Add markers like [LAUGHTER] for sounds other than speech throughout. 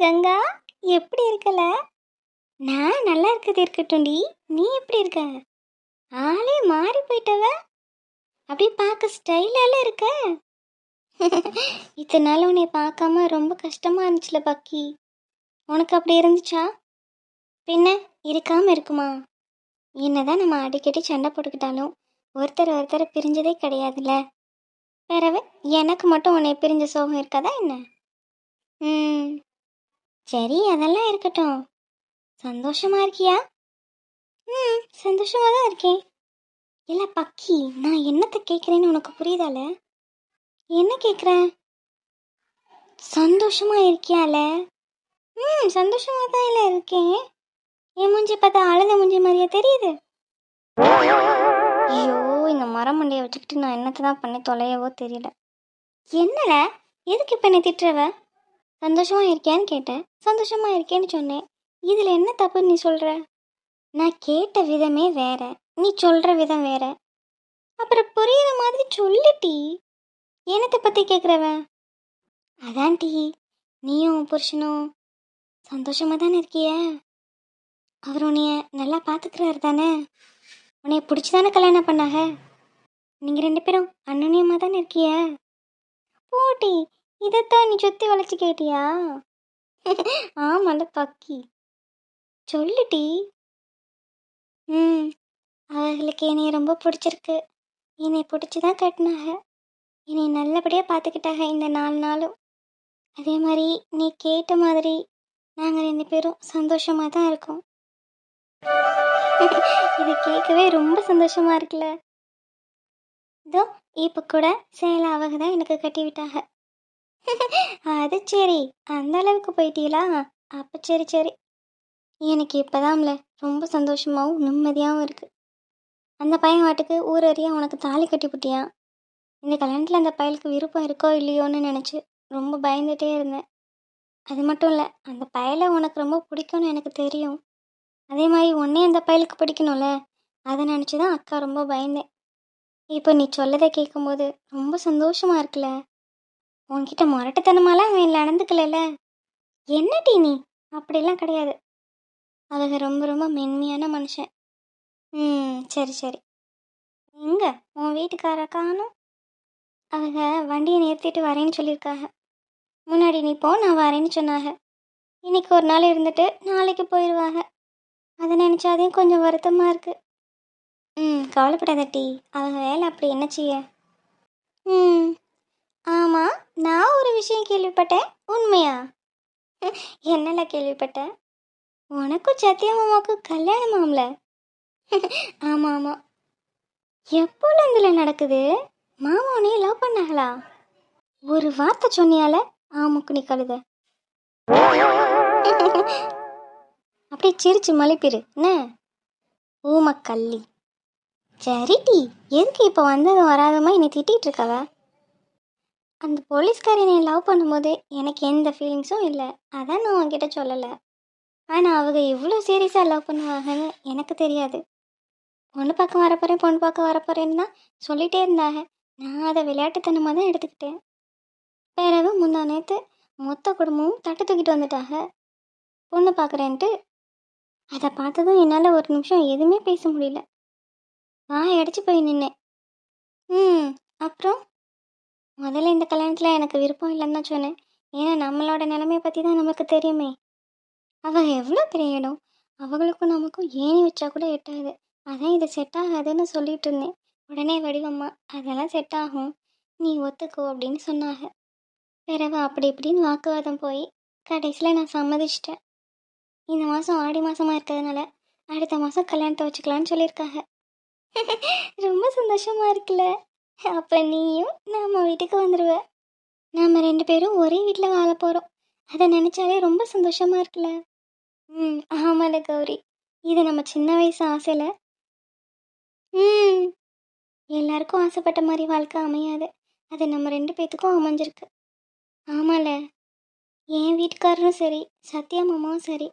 கங்கா எப்படி இருக்கல? நான் நல்லா இருக்கிறது இருக்கட்டும்டி. நீ எப்படி இருக்க? ஆளே மாறி போயிட்டவ. அப்படியே பார்க்க ஸ்டைலால இருக்க? [LAUGHS] இத்தனை நாள் உன்னை பார்க்காம ரொம்ப கஷ்டமா இருந்துச்சுல பக்கி. உனக்கு அப்படி இருந்துச்சா? பின்ன இருக்காம இருக்குமா? என்னதான் நம்ம அடிக்கடி சண்டை போட்டுக்கிட்டாலும் ஒருத்தர் ஒருத்தர் பிரிஞ்சதே கிடையாதுல்ல பிறவு எனக்கு மட்டும் உன்னை பிரிஞ்ச சோகம் இருக்காதா என்ன? ம் சரி அதெல்லாம் இருக்கட்டும். சந்தோஷமா இருக்கியா? ம் சந்தோஷமா தான் இருக்கேன். இல்லை பக்கி நான் என்னத்தை கேட்குறேன்னு உனக்கு புரியுதால? என்ன கேட்குற சந்தோஷமா இருக்கியால? ம் சந்தோஷமா தான் இல்லை இருக்கேன். என் மூஞ்சி பார்த்தா அழுத மூஞ்சி மாதிரியா தெரியுது. ஐயோ இந்த மரம் மண்டையை வச்சுக்கிட்டு நான் என்னத்தை தான் பண்ணி தொலையவோ தெரியல. என்னல? எதுக்கு இப்போ என்னை திட்டுறவ? சந்தோஷமா இருக்கியான்னு கேட்டேன். சந்தோஷமா இருக்கேன்னு சொன்னேன். இதில் என்ன தப்புன்னு நீ சொல்கிற நான் கேட்ட விதமே வேற. நீ சொல்கிற விதம் வேற. அப்புறம் புரியுற மாதிரி சொல்லிட்டி என்னத்தை பற்றி கேட்குறவன் அதான் டீ. நீயும் புருஷனும் சந்தோஷமாக தானே இருக்கிய? அவர் உன்னைய நல்லா பார்த்துக்கிறாரு தானே? உன்னைய பிடிச்சி தானே கல்யாணம் பண்ணாக நீங்கள் ரெண்டு பேரும் அண்ணனியமாக தானே இருக்கிய? போட்டி இதைத்தான் நீ சுற்றி வளைச்சு கேட்டியா? ஆமால பக்கி. சொல்லுடி. ம் அவர்களுக்கு என்னை ரொம்ப பிடிச்சிருக்கு. என்னை பிடிச்சி தான் கட்டினாக. என்னை நல்லபடியாக பார்த்துக்கிட்டாங்க இந்த நாலு நாளும். அதே மாதிரி நீ கேட்ட மாதிரி நாங்கள் ரெண்டு பேரும் சந்தோஷமாக தான் இருக்கோம். இதை கேட்கவே ரொம்ப சந்தோஷமாக இருக்குல்ல. இதோ இப்போ கூட சேலை அவங்க தான் எனக்கு கட்டி விட்டாங்க [LAUGHS] அது சரி. அந்த அளவுக்கு போயிட்டீங்களா அப்போ சரி சரி. எனக்கு இப்போதான்ல ரொம்ப சந்தோஷமாகவும் நிம்மதியாகவும் இருக்குது அந்த பையன் வாட்டுக்கு ஊர் அறிய உனக்கு தாலி கட்டி புட்டியான் இந்த கல்யாணத்தில் அந்த பயலுக்கு விருப்பம் இருக்கோ இல்லையோன்னு நினச்சி ரொம்ப பயந்துட்டே இருந்தேன். அது மட்டும் இல்லை அந்த பயலை உனக்கு ரொம்ப பிடிக்கும்னு எனக்கு தெரியும். அதே மாதிரி உன்னே அந்த பயலுக்கு பிடிக்கணும்ல. அதை நினச்சி தான் அக்கா ரொம்ப பயந்தேன். இப்போ நீ சொல்லதை கேட்கும்போது ரொம்ப சந்தோஷமாக இருக்குல்ல. உன்கிட்ட முரட்டுத்தனமாலாம் அவன் நடந்துக்கல என்ன டீ நீ? அப்படிலாம் கிடையாது. அவங்க ரொம்ப ரொம்ப மென்மையான மனுஷன். ம் சரி சரி. எங்க? உன் வீட்டுக்கார காணும். அவங்க வண்டியை நிறுத்திட்டு வரேன்னு சொல்லியிருக்காங்க முன்னாடி நீ போ நான் வரேன்னு சொன்னாங்க இன்னைக்கு ஒரு நாள் இருந்துட்டு நாளைக்கு போயிடுவாங்க அதை நினச்சாதையும் கொஞ்சம் வருத்தமாக இருக்குது ம் கவலைப்படாத டி அவங்க வேலை அப்படி என்ன செய்ய? ம். ஆமாம் நான் ஒரு விஷயம் கேள்விப்பட்டேன். உண்மையா? என்னல கேள்விப்பட்டேன் உனக்கும் சத்தியமாமாக்கும் கல்யாணமாம்ல? [LAUGHS] ஆமாம் ஆமாம் எப்போலேருந்துல நடக்குது? மாமா உன்னைய லவ் பண்ணாங்களா? ஒரு வார்த்தை சொன்னியால ஆமுக்கு நீ கழுத. [LAUGHS] அப்படியே சிரிச்சு மலைப்பிரு என்ன? ஊமக்கல்லி கள்ளி சரி டி எதுக்கு இப்போ வந்ததும் வராதமா என்னை திட்டிகிட்டு இருக்கவ? அந்த போலீஸ்காரி என்னை லவ் பண்ணும்போது எனக்கு எந்த ஃபீலிங்ஸும் இல்லை. அதான் நான் உங்ககிட்ட சொல்லலை. ஆனால் அவங்க இவ்வளோ சீரியஸாக லவ் பண்ணுவாங்கன்னு எனக்கு தெரியாது. பொண்ணு பார்க்க வரப்போகிறேன் பொண்ணு பார்க்க வரப்போகிறேன்னு தான் சொல்லிகிட்டே இருந்தாங்க. நான் அதை விளையாட்டுத்தனமாக தான் எடுத்துக்கிட்டேன். பிறகு முந்தா நேற்று மொத்த குடும்பமும் தட்டு தூக்கிட்டு வந்துட்டாங்க. பொண்ணு பார்க்குறேன்ட்டு அதை பார்த்ததும் என்னால் ஒரு நிமிஷம் எதுவுமே பேச முடியல. வாய் அடிச்சு போய் நின்னேன். ம் அப்புறம்? முதல்ல இந்த கல்யாணத்தில் எனக்கு விருப்பம் இல்லைன்னு தான் சொன்னேன். ஏன்னா நம்மளோட நிலைமையை பற்றி தான் நமக்கு தெரியுமே. அவள் எவ்வளோ பெரிய இடம். அவங்களுக்கும் நமக்கும் ஏணி வச்சா கூட எட்டாது. அதான் இது செட் ஆகாதுன்னு சொல்லிட்டு இருந்தேன். உடனே வடிவம்மா அதெல்லாம் செட் ஆகும். நீ ஒத்துக்கோ அப்படின்னு சொன்னாங்க. பிறவு அப்படி இப்படின்னு வாக்குவாதம் போய் கடைசியில் நான் சம்மதிச்சிட்டேன். இந்த மாதம் ஆடி மாதமாக இருக்கிறதுனால அடுத்த மாதம் கல்யாணத்தை வச்சுக்கலான்னு சொல்லியிருக்காங்க. [LAUGHS] ரொம்ப சந்தோஷமாக இருக்குல்ல. அப்போ நீயும் நம்ம வீட்டுக்கு வந்துடுவ நாம் ரெண்டு பேரும் ஒரே வீட்டில் வாழ போகிறோம் அதை நினச்சாலே ரொம்ப சந்தோஷமாக இருக்குல்ல? ம் ஆமால கௌரி. இது நம்ம சின்ன வயசு ஆசையில் ம். எல்லாருக்கும் ஆசைப்பட்ட மாதிரி வாழ்க்கை அமையாது. அது நம்ம ரெண்டு பேத்துக்கும் அமைஞ்சிருக்கு. ஆமால. என் வீட்டுக்காரரும் சரி சத்யா மாமாவும் சரி.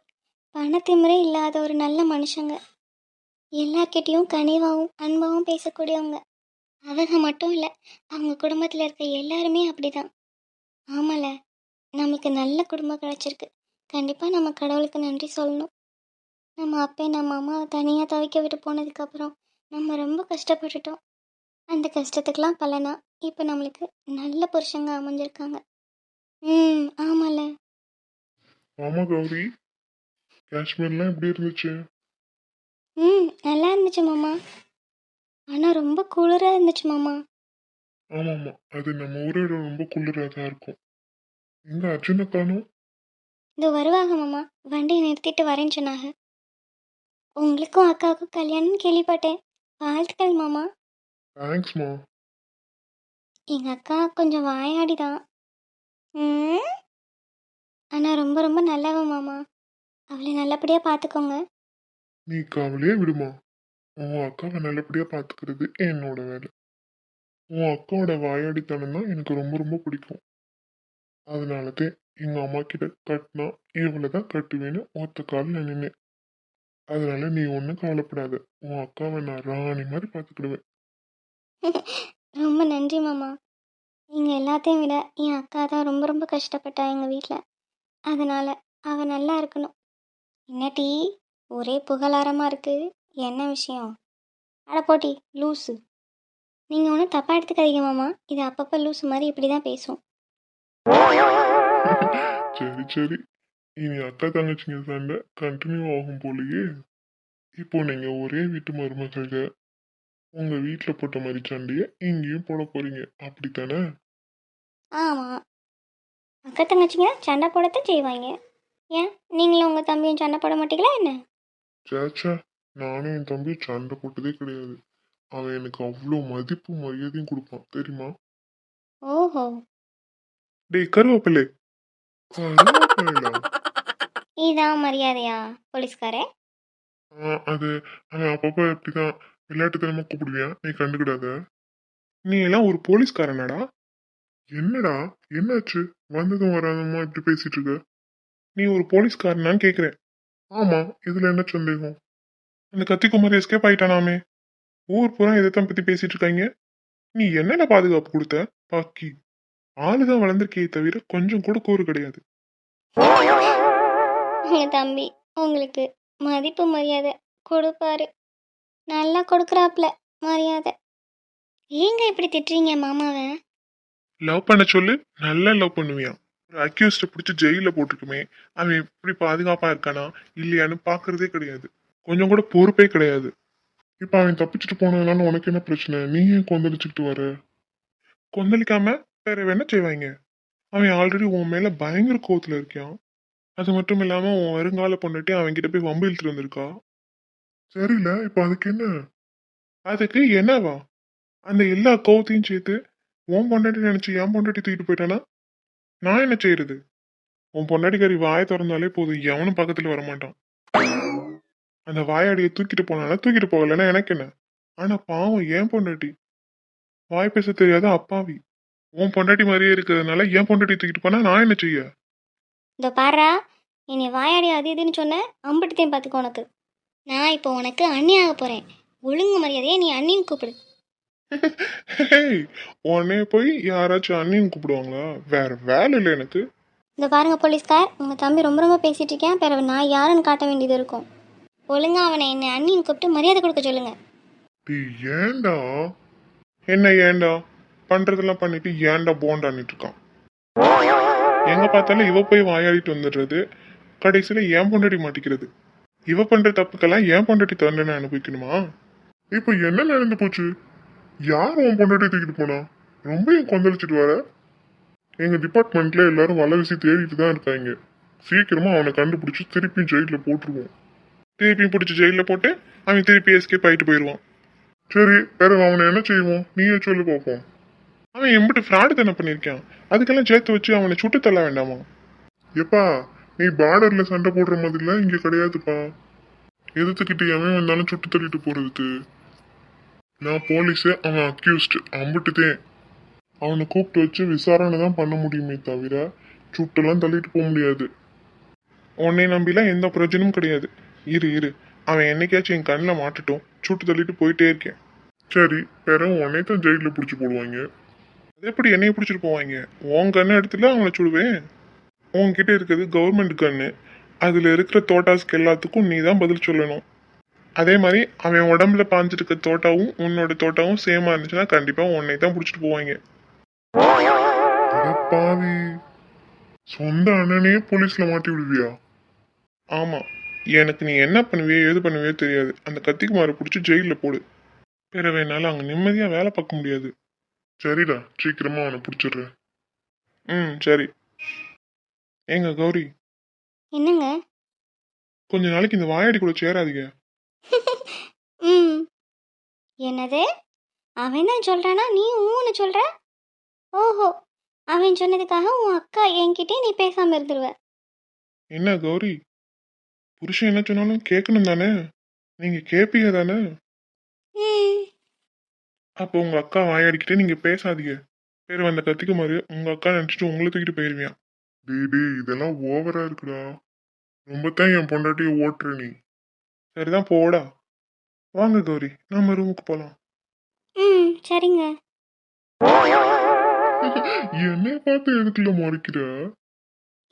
பணத்திமுறை இல்லாத ஒரு நல்ல மனுஷங்க. எல்லார்கிட்டேயும் கனிவாகவும் அன்பாகவும் பேசக்கூடியவங்க. அவங்க மட்டும் இல்லை அவங்க குடும்பத்தில் இருக்க எல்லாருமே அப்படிதான். ஆமால நமக்கு நல்ல குடும்பம் கிடைச்சிருக்கு. கண்டிப்பாக நம்ம கடவுளுக்கு நன்றி சொல்லணும். நம்ம அப்பே நம்ம அம்மாவை தனியாக தவிக்க விட்டு போனதுக்கப்புறம் நம்ம ரொம்ப கஷ்டப்பட்டுட்டோம். அந்த கஷ்டத்துக்கெலாம் பலனா இப்போ நம்மளுக்கு நல்ல புருஷங்க அமைஞ்சிருக்காங்க. ம் ஆமால. ஆமா கௌரி. காஷ்மீர்லாம் எப்படி இருந்துச்சு? ம் நல்லா இருந்துச்சு மாமா. ஆனால் ரொம்ப குளிராக இருந்துச்சு மாமா. ஆமா ஆமா அது நம்ம ஊரோட ரொம்ப குளிரா தான் இருக்கும். எங்க அர்ஜுனை காணும் இதோ வருவாங்க மாமா. வண்டியை நிறுத்திட்டு வரேன்னு சொன்னாங்க. உங்களுக்கும் அக்காவுக்கும் கல்யாணம்னு கேள்விப்பட்டேன். வாழ்த்துக்கள் மாமா. தேங்க்ஸ்மா எங்கள் அக்கா கொஞ்சம் வாயாடி தான். ஆனால் ரொம்ப ரொம்ப நல்லவ மாமா. அவளை நல்லபடியாக பார்த்துக்கோங்க நீ கவலையே விடுமா. உன் அக்காவை நல்லபடியாக பார்த்துக்கிறது என்னோட வேலை. உன் அக்காவோட வாயாடித்தனம் தான் எனக்கு ரொம்ப ரொம்ப பிடிக்கும். அதனாலதான் எங்கள் அம்மா கிட்ட கட்டினா இவ்வளோ தான் கட்டுவேன்னு ஒத்த காலில் நின்னேன். அதனால நீ ஒன்றும் கவலைப்படாத. உன் அக்காவை நான் ராணி மாதிரி பார்த்துக்கிடுவேன் [LAUGHS] ரொம்ப நன்றி மாமா. நீங்கள் எல்லாத்தையும் விட என் அக்கா தான் ரொம்ப ரொம்ப கஷ்டப்பட்டா எங்கள் வீட்டில் அதனால் அவள் நல்லா இருக்கணும். என்ன டீ? ஒரே புகழாரமாக இருக்குது என்ன விஷயம்? அட போட்டி லூஸு நீங்கள் ஒன்றும் தப்பாக எடுத்துக்காதீங்க மாமா. இது அப்பப்போ லூஸு மாதிரி இப்படி தான் பேசும். சரி சரி. இனி அக்கா தங்கச்சிங்க சண்டை கண்டினியூ ஆகும் போலயே. இப்போ நீங்க ஒரே வீட்டு மருமகள்க உங்க வீட்ல போட்ட மாதிரி சண்டைய இங்கேயும் போட போறீங்க. அப்படித்தானே? ஆமாம் அக்கா தங்கச்சிங்க சண்டை போடத்தான் செய்வாங்க. ஏன்? நீங்களும் உங்கள் தம்பியும் சண்டை போட மாட்டீங்களா என்ன? சேச்சா நானும் என் தம்பி சண்டை போட்டதே கிடையாது. அவன் எனக்கு அவ்வளோ மதிப்பு மரியாதையும் கொடுப்பான். தெரியுமா? ஓஹோ. டேய் கருவேப்பிள்ளை கருவேப்பிலைடா. இதான் மரியாதையா போலீஸ்காரே? ஆ, அது அவன் அப்பப்போ இப்படிதான் விளையாட்டுத்தனமா கூப்பிடுவியா? நீ கண்டுக்கிடாத. நீ எல்லாம் ஒரு போலீஸ்காரனாடா? என்னடா? என்னாச்சு? வந்ததும் வராதமா இப்படி பேசிட்டு இருக்க? நீ ஒரு போலீஸ்காரனான்னு கேக்குறேன். ஆமா இதுல என்ன சந்தேகம்? அந்த கத்திக்குமார் எஸ்கேப் ஆயிட்டானாமே. ஊர் பூரா இதைத்தான் பத்தி பேசிட்டு இருக்காங்க? நீ என்னடா பாதுகாப்பு கொடுத்த? பாக்கி ஆளுதான் வளர்ந்துருக்கே தவிர கொஞ்சம் கூட கூறு கிடையாது. எங்கள் தம்பி உங்களுக்கு மதிப்பு மரியாதை கொடுப்பாரு. நல்லா கொடுக்குறாப்புல மரியாதை. ஏங்க இப்படி திட்டுறீங்க மாமாவை? லவ் பண்ண சொல்லு நல்லா லவ் பண்ணுவியான் ஒரு அக்யூஸ்ட பிடிச்சி ஜெயில போட்டிருக்குமே அவன் எப்படி பாதுகாப்பா இருக்கானா இல்லையான்னு பாக்குறதே கிடையாது. கொஞ்சம் கூட பொறுப்பே கிடையாது. இப்ப அவன் தப்பிச்சுட்டு போனதுனால உனக்கு என்ன பிரச்சனை? நீ ஏன் கொந்தளிச்சுக்கிட்டு வர? கொந்தளிக்காம வேற என்ன செய்வாங்க அவன் ஆல்ரெடி உன் மேல பயங்கர கோவத்துல இருக்கான் அது மட்டும் இல்லாம உன் வருங்கால பொண்ணுட்டி அவன் கிட்ட போய் வம்பு இழுத்துட்டு வந்திருக்கா? சரியில்ல இப்ப அதுக்கு என்ன? அதுக்கு என்னவா? அந்த எல்லா கோவத்தையும் சேர்த்து உன் பொண்டாட்டி நினைச்சு என் பொண்டாட்டி தூக்கிட்டு போயிட்டானா? நான் என்ன செய்யறது உன் பொண்டாட்டிக்காரி வாயை திறந்தாலே போதும் எவனும் பக்கத்துல வரமாட்டான். அந்த வாயாடியை தூக்கிட்டு போனானா தூக்கிட்டு போகலன்னா எனக்கு என்ன? ஆனா பாவம் ஏன் பொண்டாட்டி? வாய் பேச தெரியாத அப்பாவி. உன் பொண்டாட்டி மாதிரியே இருக்கிறதுனால என் பொண்டாட்டி தூக்கிட்டு போனா நான் என்ன செய்ய? இதோ பாரா இனி வாயாடி அது இதுன்னு சொன்ன அம்பிட்டுத்தையும் பார்த்துக்கோ உனக்கு. நான் இப்போ உனக்கு அண்ணி ஆக போகிறேன் ஒழுங்கு மரியாதையை நீ அண்ணின்னு கூப்பிடு. உடனே போய் யாராச்சும் அண்ணின்னு கூப்பிடுவாங்களா? வேற வேலை இல்லை எனக்கு. இந்த பாருங்க போலீஸ்கார் உங்கள் தம்பி ரொம்ப ரொம்ப பேசிட்டு இருக்கேன். பிறகு நான் யாருன்னு காட்ட வேண்டியது இருக்கும். ஒழுங்கா அவனை என்ன அண்ணின்னு கூப்பிட்டு மரியாதை கொடுக்க சொல்லுங்க. டேய், ஏன்டா? என்ன ஏன்டா? பண்றதெல்லாம் பண்ணிட்டு ஏன்டா போண்டான்னுட்டு இருக்கான்? எங்க பார்த்தாலும் இவ போய் வாயாடிட்டு வந்துடுறது கடைசியில ஏன் பொண்டாட்டி மாட்டிக்கிறது. இவ பண்ற தப்புக்கெல்லாம் ஏன் பொண்டாட்டி தண்டனை அனுபவிக்கணுமா? இப்போ என்ன நடந்து போச்சு? யார் உன் பொண்டாட்டி தூக்கிட்டு போனா? ரொம்ப என் கொந்தளிச்சிட்டு வர? எங்க டிபார்ட்மெண்ட்ல எல்லாரும் வலை வீசி தேடிட்டு தான் இருக்காங்க. சீக்கிரமா அவனை கண்டுபிடிச்சு திருப்பியும் ஜெயிலில் போட்டுருவோம். திருப்பியும் பிடிச்சி ஜெயிலில் போட்டு அவன் திருப்பி எஸ்கேப் ஆகிட்டு போயிடுவான் சரி வேற அவனை என்ன செய்வோம்? நீயே சொல்லி பார்ப்போம் அவன் எம்பிட்டு ஃப்ராடு தானே பண்ணியிருக்கான். அதுக்கெல்லாம் சேர்த்து வச்சு அவனை சுட்டு தள்ள வேண்டாமா? எப்பா நீ பார்டர்ல சண்டை போடுற மாதிரிலாம் இங்கே கிடையாதுப்பா. எதிர்த்துக்கிட்டு எவன் வந்தாலும் சுட்டு தள்ளிட்டு போறதுக்கு? நான் போலீஸு அவன் அக்யூஸ்டு அம்பிட்டுதேன் அவனை கூப்பிட்டு வச்சு விசாரணை தான் பண்ண முடியுமே தவிர சுட்டெல்லாம் தள்ளிட்டு போக முடியாது. உன்னை நம்பிலாம் எந்த பிரயோஜனமும் கிடையாது. இரு இரு. அவன் என்னைக்காச்சும் என் கண்ணில் மாட்டட்டும். சுட்டு தள்ளிட்டு போயிட்டே இருக்கேன். சரி வேற உன்னை தான் ஜெயிலில் பிடிச்சி போடுவாங்க. அது எப்படி என்னைய பிடிச்சிட்டு போவாங்க? உன் கண்ணை எடுத்துல அவனை சுடுவேன். உன்கிட்ட இருக்கிறது கவர்மெண்ட் கன்னு அதில் இருக்கிற தோட்டாஸ்க்கு எல்லாத்துக்கும் நீ தான் பதில் சொல்லணும். அதே மாதிரி அவன் உடம்புல பாஞ்சிருக்க தோட்டாவும் உன்னோட தோட்டாவும் சேமா இருந்துச்சுன்னா கண்டிப்பாக உன்னை தான் பிடிச்சிட்டு போவாங்க. பாவி சொந்த அண்ணனே போலீஸ்ல மாட்டி விடுவியா? ஆமா. எனக்கு நீ என்ன பண்ணுவியோ ஏது பண்ணுவியோ தெரியாது. அந்த கத்திக்குமாரை பிடிச்சி ஜெயிலில் போடு. பிறகு என்னால் அங்கே நிம்மதியாக வேலை பார்க்க முடியாது. சரிடா சீக்கிரமா அவனை பிடிச்சிடுறேன். ம் சரி. ஏங்க கௌரி? என்னங்க? கொஞ்ச நாளைக்கு இந்த வாயாடி கூட சேராதீங்க. [LAUGHS] ம். என்னது? அவன் தான் சொல்கிறானா நீ ஊன்னு சொல்கிற ஓஹோ. அவன் சொன்னதுக்காக உன் அக்கா என்கிட்டே நீ பேசாமல் இருந்துருவ. என்ன கௌரி? புருஷன் என்ன சொன்னாலும் கேட்கணும் தானே? நீங்க கேட்பீங்க தானே? அப்போ உங்க அக்கா வாயாடிக்கிட்டே நீங்க பேசாதீங்க. பேர் வந்த கத்திக்குமாரு உங்க அக்கா நினைச்சிட்டு உங்களை தூக்கிட்டு போயிருவியான் டேய் டேய் இதெல்லாம் ஓவரா இருக்குடா. ரொம்ப தான் என் பொண்டாட்டிய ஓட்டுற நீ. சரிதான் போடா. வாங்க கௌரி. நம்ம ரூமுக்கு போலாம். ம் சரிங்க. என்னைய பார்த்து எதுக்குள்ள முறைக்கிற?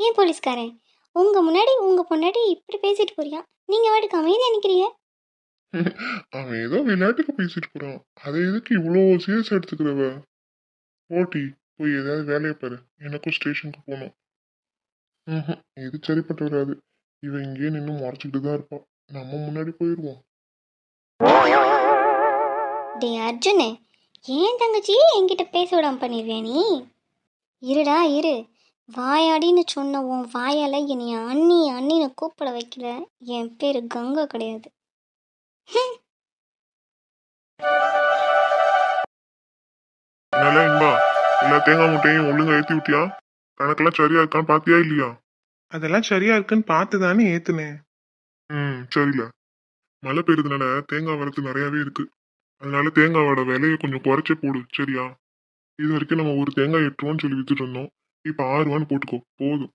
ஏன் போலீஸ்காரன்? உங்கள் முன்னாடி உங்கள் பொண்டாட்டி இப்படி பேசிட்டு போறியா? நீங்கள் வாட்டுக்கு அமைதியாக நிற்கிறீங்க [LAUGHS] அவன் ஏதோ விளையாட்டுக்கு பேசிட்டு போறான். அதை எதுக்கு இவ்வளோ சீரியஸ் எடுத்துக்கிறவ? ஓட்டி போய் ஏதாவது வேலையை பாரு. எனக்கும் ஸ்டேஷனுக்கு போகணும் ம்ஹும், இது சரிப்பட்டு வராது. இவன் இங்கேயே நின்று முறைச்சிக்கிட்டு தான் இருப்பான். நம்ம முன்னாடி போயிடுவோம் டே அர்ஜுனு ஏன் தங்கச்சியே என்கிட்ட பேச விடாம பண்ணிடுவியா நீ? இருடா இரு. வாயாடின்னு சொன்ன உன் வாயால் என்னை அண்ணி அண்ணின்னு கூப்பிட வைக்கல என் பேர் கங்கா கிடையாது. நல்லா இன்பா? எல்லா தேங்காய் முட்டையும் ஒழுங்கா ஏற்றி விட்டியா? கணக்கெல்லாம் சரியா இருக்கான்னு பாத்தியா இல்லையா? அதெல்லாம் சரியா இருக்குன்னு பார்த்து தானே ஏத்துனேன் ம் சரில. மழை பெய்யுறதுனால தேங்காய் வரத்து நிறையவே இருக்கு. அதனால தேங்காயோட விலையை கொஞ்சம் குறைச்சே போடு சரியா? இது வரைக்கும் நம்ம ஒரு தேங்காய் எட்டு ரூபான்னு சொல்லி வித்துட்டு இருந்தோம். இப்போ ஆறு ரூபான்னு போட்டுக்கோ. போதும்.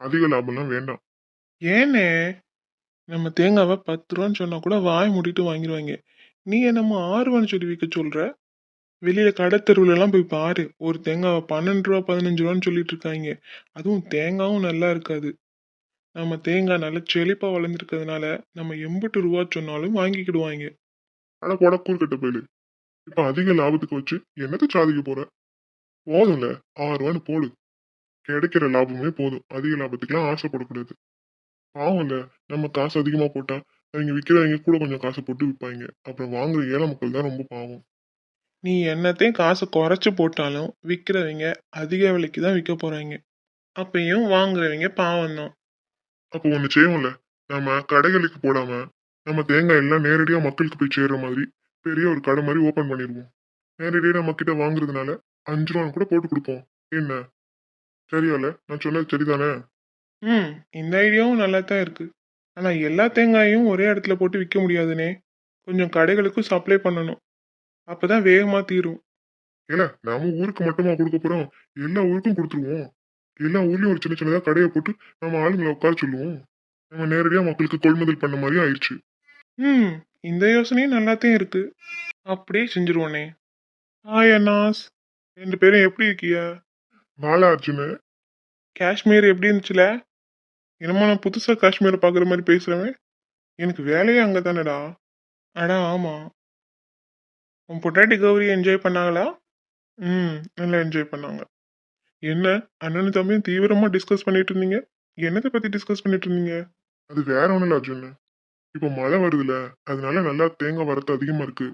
அதிக லாபம்லாம் வேண்டாம். ஏனே? நம்ம தேங்காவை பத்து ரூபான்னு சொன்னா கூட வாய் மூடிட்டு வாங்கிடுவாங்க நீ என்னமோ ஆறு ரூபான்னு சொல்லி விற்க சொல்ற? வெளியில கடை தெருவுல எல்லாம் போய் பாரு. ஒரு தேங்காவை பன்னெண்டு ரூபா பதினஞ்சு ரூபான்னு சொல்லிட்டு இருக்காங்க. அதுவும் தேங்காவும் நல்லா இருக்காது. நம்ம தேங்காய் நல்லா செழிப்பா வளர்ந்துருக்கிறதுனால நம்ம எண்பது ரூபா சொன்னாலும் வாங்கிக்கிடுவாங்க. ஆனா போட கூறுகட்ட போயிடு இப்ப அதிக லாபத்துக்கு வச்சு என்னத்த சாதிக்க போற? போதும்ல. ஆறு ரூபான்னு போடு. கிடைக்கிற லாபமே போதும். அதிக லாபத்துக்குலாம் ஆசைப்படக்கூடாது. பாவம்ல நம்ம காசு அதிகமா போட்டா அவங்க விற்கிறவங்க கூட கொஞ்சம் காசு போட்டு விற்பாங்க அப்புறம் வாங்குற ஏழை மக்கள் தான் ரொம்ப பாவம். நீ என்னத்தையும் காசு குறைச்சு போட்டாலும் விற்கிறவங்க அதிக விலைக்கு தான் விற்க போறாங்க. அப்பயும் வாங்குறவங்க பாவம் தான். அப்போ ஒன்று செய்வோம்ல. நம்ம கடைகளுக்கு போடாம நம்ம தேங்காய் எல்லாம் நேரடியாக மக்களுக்கு போய் சேர்ற மாதிரி பெரிய ஒரு கடை மாதிரி ஓப்பன் பண்ணிடுவோம். நேரடியாக நம்ம கிட்ட வாங்குறதுனால அஞ்சு ரூபான்னு கூட போட்டு கொடுப்போம். என்ன? சரியால நான் சொன்னது சரிதானே? ம் இந்த ஐடியாவும் நல்லா தான் இருக்கு. ஆனா எல்லா தேங்காயும் ஒரே இடத்துல போட்டு விற்க முடியாதுனே. கொஞ்சம் கடைகளுக்கும் சப்ளை பண்ணணும். அப்பதான் வேகமா தீரும். இல்ல நாம ஊருக்கு மட்டுமா கொடுக்க போறோம்? எல்லா ஊருக்கும் கொடுத்துருவோம். எல்லா ஊர்லயும் ஒரு சின்ன சின்னதா கடையை போட்டு நம்ம ஆளுங்களை உட்கார சொல்லுவோம். நம்ம நேரடியா மக்களுக்கு கொள்முதல் பண்ண மாதிரி ஆயிடுச்சு ம் இந்த யோசனையும் நல்லாத்தான் இருக்கு. அப்படியே செஞ்சிருவோனே. ஹாய் அண்ணாஸ் ரெண்டு பேரும் எப்படி இருக்கியா அர்ஜுனு காஷ்மீர் எப்படி இருந்துச்சுல? என்னமோ நான் புதுசா காஷ்மீரை பார்க்குற மாதிரி பேசுறவன் எனக்கு வேலையே அங்கே தானடா. அடா ஆமா. உன் பொட்டாட்டி கௌரி என்ஜாய் பண்ணாங்களா? ம் நல்லா என்ஜாய் பண்ணாங்க. என்ன அண்ணனும் தம்பியும் தீவிரமா டிஸ்கஸ் பண்ணிட்டு இருந்தீங்க? என்னத்தை பத்தி டிஸ்கஸ் பண்ணிட்டு இருந்தீங்க? அது வேற ஒண்ணும் இல்ல அர்ஜுன். இப்போ மழை வருதுல அதனால நல்லா தேங்காய் வரத்து அதிகமா இருக்கு.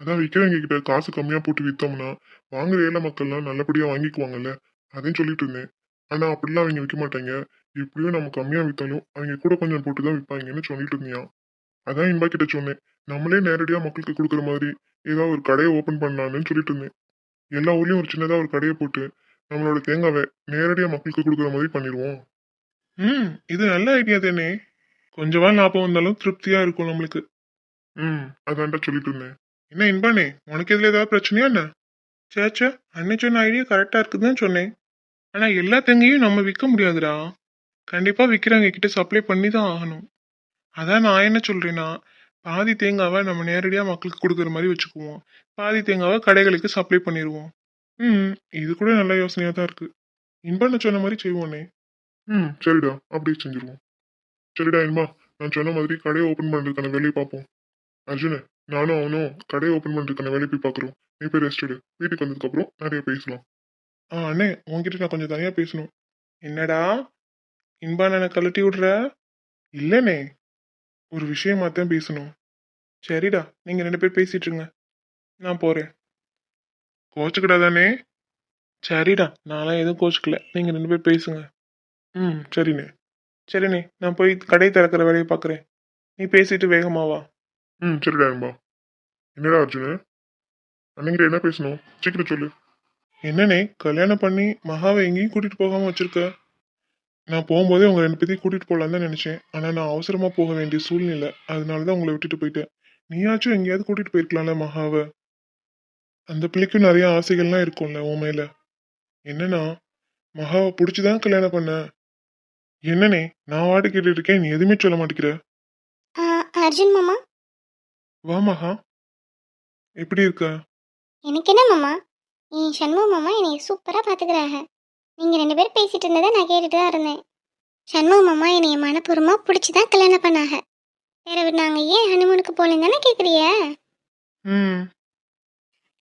அதான் விற்கிறவங்க கிட்ட காசு கம்மியா போட்டு வித்தோம்னா வாங்குற ஏழை மக்கள்லாம் நல்லபடியா வாங்கிக்குவாங்கல்ல. அதையும் சொல்லிட்டு இருந்தேன். ஆனா அப்படிலாம் அவங்க விற்க மாட்டாங்க. எப்படியும் நம்ம கம்மியா வித்தாலும் அவங்க கூட கொஞ்சம் போட்டு தான் விற்பாங்கன்னு சொல்லிட்டு இருந்தியா? அதான் இன்பா கிட்ட சொன்னேன். நம்மளே நேரடியா மக்களுக்கு கொடுக்குற மாதிரி ஏதாவது ஒரு கடையை ஓபன் பண்ணலாம்னு சொல்லிட்டு இருந்தேன். எல்லா ஊர்லயும் ஒரு சின்னதா ஒரு கடையை போட்டு நம்மளோட தேங்காவை நேரடியா மக்களுக்கு கொடுக்குற மாதிரி பண்ணிடுவோம். ம் இது நல்ல ஐடியா தானே. கொஞ்சமா லாபம் வந்தாலும் திருப்தியா இருக்கும் நம்மளுக்கு. ம் அதான்டா சொல்லிட்டு இருந்தேன். என்ன இன்பானே உனக்கு இதுல ஏதாவது பிரச்சனையா என்ன? சேச்சா அன்னை சொன்ன ஐடியா கரெக்டா இருக்குதுன்னு சொன்னேன். ஆனா எல்லா தேங்கையும் நம்ம விற்க முடியாதுடா. கண்டிப்பா விற்கிறவங்க கிட்ட சப்ளை பண்ணி தான் ஆகணும். அதான் நான் என்ன சொல்றேன்னா பாதி தேங்காவை நம்ம நேரடியா மக்களுக்கு கொடுக்குற மாதிரி வச்சுக்குவோம். பாதி தேங்காவை கடைகளுக்கு சப்ளை பண்ணிடுவோம் ம் இது கூட நல்ல யோசனையா தான் இருக்கு. இன்பண்ண சொன்ன மாதிரி செய்வோனே. ம். சரிடா அப்படியே செஞ்சிருவோம். சரிடா இனிமா நான் சொன்ன மாதிரி கடையை ஓப்பன் பண்ணுறதுக்கான வேலையை பார்ப்போம். அர்ஜுனு நானும் அவனும் கடையை ஓப்பன் பண்ணுறதுக்கான வேலையை போய் பார்க்குறோம். நீ போய் ரெஸ்ட் எடு. வீட்டுக்கு வந்ததுக்கப்புறம் நிறைய பேசலாம். ஆ அண்ணே உன்கிட்ட நான் கொஞ்சம் தனியாக பேசணும். என்னடா? இன்பா நான் கழட்டி விடுற? இல்லைண்ணே ஒரு விஷயமா தான் பேசணும். சரிடா நீங்கள் ரெண்டு பேர் பேசிட்டு இருங்க. நான் போகிறேன் கோச்சுக்கிடாதானே சரிடா நான்லாம் எதுவும் கோச்சுக்கல. நீங்கள் ரெண்டு பேர் பேசுங்க. ம் சரிண்ணே. சரிண்ணே நான் போய் கடை திறக்கிற வேலையை பார்க்குறேன். நீ பேசிட்டு வேகமா வா. ம் சரிடா அன்பா என்னடா அர்ஜுனு அன்னைங்கிட்ட என்ன பேசணும்? சீக்கிரம் சொல்லு. என்னண்ணே கல்யாணம் பண்ணி மகாவை எங்கேயும் கூட்டிட்டு போகாம வச்சிருக்க? நான் போகும்போதே உங்க ரெண்டு பேத்தையும் கூட்டிட்டு போகலான்னு தான் நினைச்சேன். ஆனா நான் அவசரமா போக வேண்டிய சூழ்நிலை. அதனால தான் உங்களை விட்டுட்டு போயிட்டேன். நீயாச்சும் எங்கேயாவது கூட்டிட்டு போயிருக்கலாம்ல மகாவை? அந்த பிள்ளைக்கும் நிறைய ஆசைகள்லாம் இருக்கும்ல உன் மேல. என்னன்னா மகாவை பிடிச்சிதான் கல்யாணம் பண்ண? என்னண்ணே நான் வாட்டு கேட்டுட்டு இருக்கேன். நீ எதுவுமே சொல்ல மாட்டேங்கிற? அர்ஜுன் மாமா. வா மகா. எப்படி இருக்க? எனக்கு என்ன மாமா? என் சண்முக மாமா என்னை சூப்பராக பார்த்துக்கிறாங்க நீங்கள் ரெண்டு பேரும் பேசிட்டு இருந்ததை நான் கேட்டுட்டு தான் இருந்தேன். சண்முக மாமா என்னைய மனப்பூர்வமாக பிடிச்சி தான் கல்யாணம் பண்ணாங்க. வேற நாங்கள் ஏன் ஹனிமூனுக்கு போகலன்னு தானே கேட்குறிய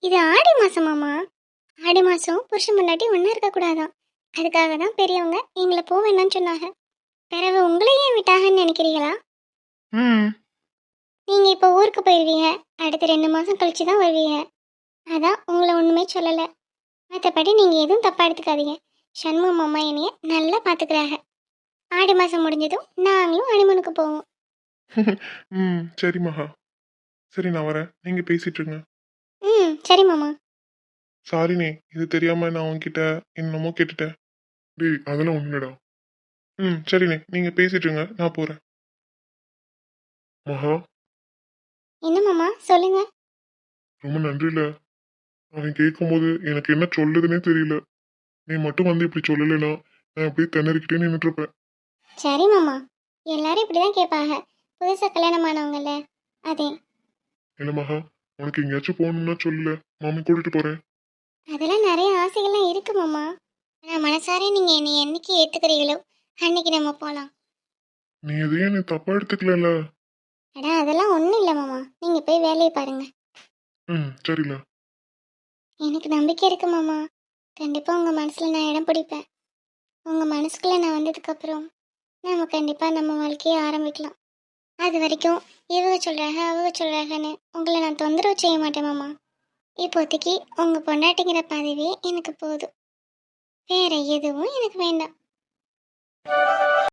இது ஆடி மாதம் மாமா ஆடி மாதம் புருஷன் முன்னாடி ஒன்றா இருக்கக்கூடாதாம் அதுக்காக தான் பெரியவங்க எங்களை போக வேணாம்னு சொன்னாங்க. பிறகு உங்களை ஏன் விட்டாங்கன்னு நினைக்கிறீங்களா? நீங்கள் இப்போ ஊருக்கு போயிடுவீங்க அடுத்த ரெண்டு மாதம் கழிச்சு தான் வருவீங்க. அதான் உங்களை ஒன்றுமே சொல்லலை. மற்றபடி நீங்கள் எதுவும் தப்பாக எடுத்துக்காதீங்க. சண்முக மாமா என்னைய நல்லா பார்த்துக்கிறாங்க ஆடி மாதம் முடிஞ்சதும் நாங்களும் அனிமனுக்கு போவோம். [LAUGHS] ம் சரி மகா. சரி நான் வரேன். நீங்க பேசிட்டு இருங்க. ம் சரி மாமா. சாரிண்ணே இது தெரியாம நான் உன்கிட்ட என்னமோ கேட்டுட்டேன். டேய் அதெல்லாம் ஒண்ணுடா ம் சரிண்ணே நீங்க பேசிட்டு இருங்க. நான் போறேன். மகா. என்ன மாமா? சொல்லுங்க. ரொம்ப நன்றில. அவன் கேட்கும்போது எனக்கு என்ன சொல்லுதுன்னே தெரியல. நீ மட்டும் வந்து இப்படி சொல்லலைன்னா நான் அப்படியே திணறிக்கிட்டே நின்றுட்டு இருப்பேன் சரி மாமா. எல்லாரும் இப்படி தான் கேட்பாங்க. புதுசாக கல்யாணம் ஆனவங்கல்ல அதே. இல்ல மகா? உனக்கு எங்கேயாச்சும் போகணும்னா சொல்லல. மாமி கூட்டிட்டு போறேன். அதெல்லாம் நிறைய ஆசைகள்லாம் இருக்கு மாமா. ஆனால் மனசார நீங்கள் என்னை என்னைக்கு ஏற்றுக்கிறீங்களோ அன்னைக்கு நம்ம போகலாம் நீ எதையும் நீ தப்பா எடுத்துக்கல அடா அதெல்லாம் ஒன்றும் இல்லை மாமா. நீங்கள் போய் வேலையை பாருங்கள் ம் சரில. எனக்கு நம்பிக்கை இருக்கு மாமா. கண்டிப்பாக உங்கள் மனசில் நான் இடம் பிடிப்பேன். உங்கள் மனசுக்குள்ளே நான் வந்ததுக்கப்புறம் நம்ம கண்டிப்பாக நம்ம வாழ்க்கையை ஆரம்பிக்கலாம். அது வரைக்கும் இவங்க சொல்கிறாங்க அவங்க சொல்கிறாங்கன்னு உங்களை நான் தொந்தரவு செய்ய மாட்டேன் மாமா. இப்போதைக்கு உங்கள் பொண்டாட்டிங்கிற பதவி எனக்கு போதும். வேற எதுவும் எனக்கு வேண்டாம்.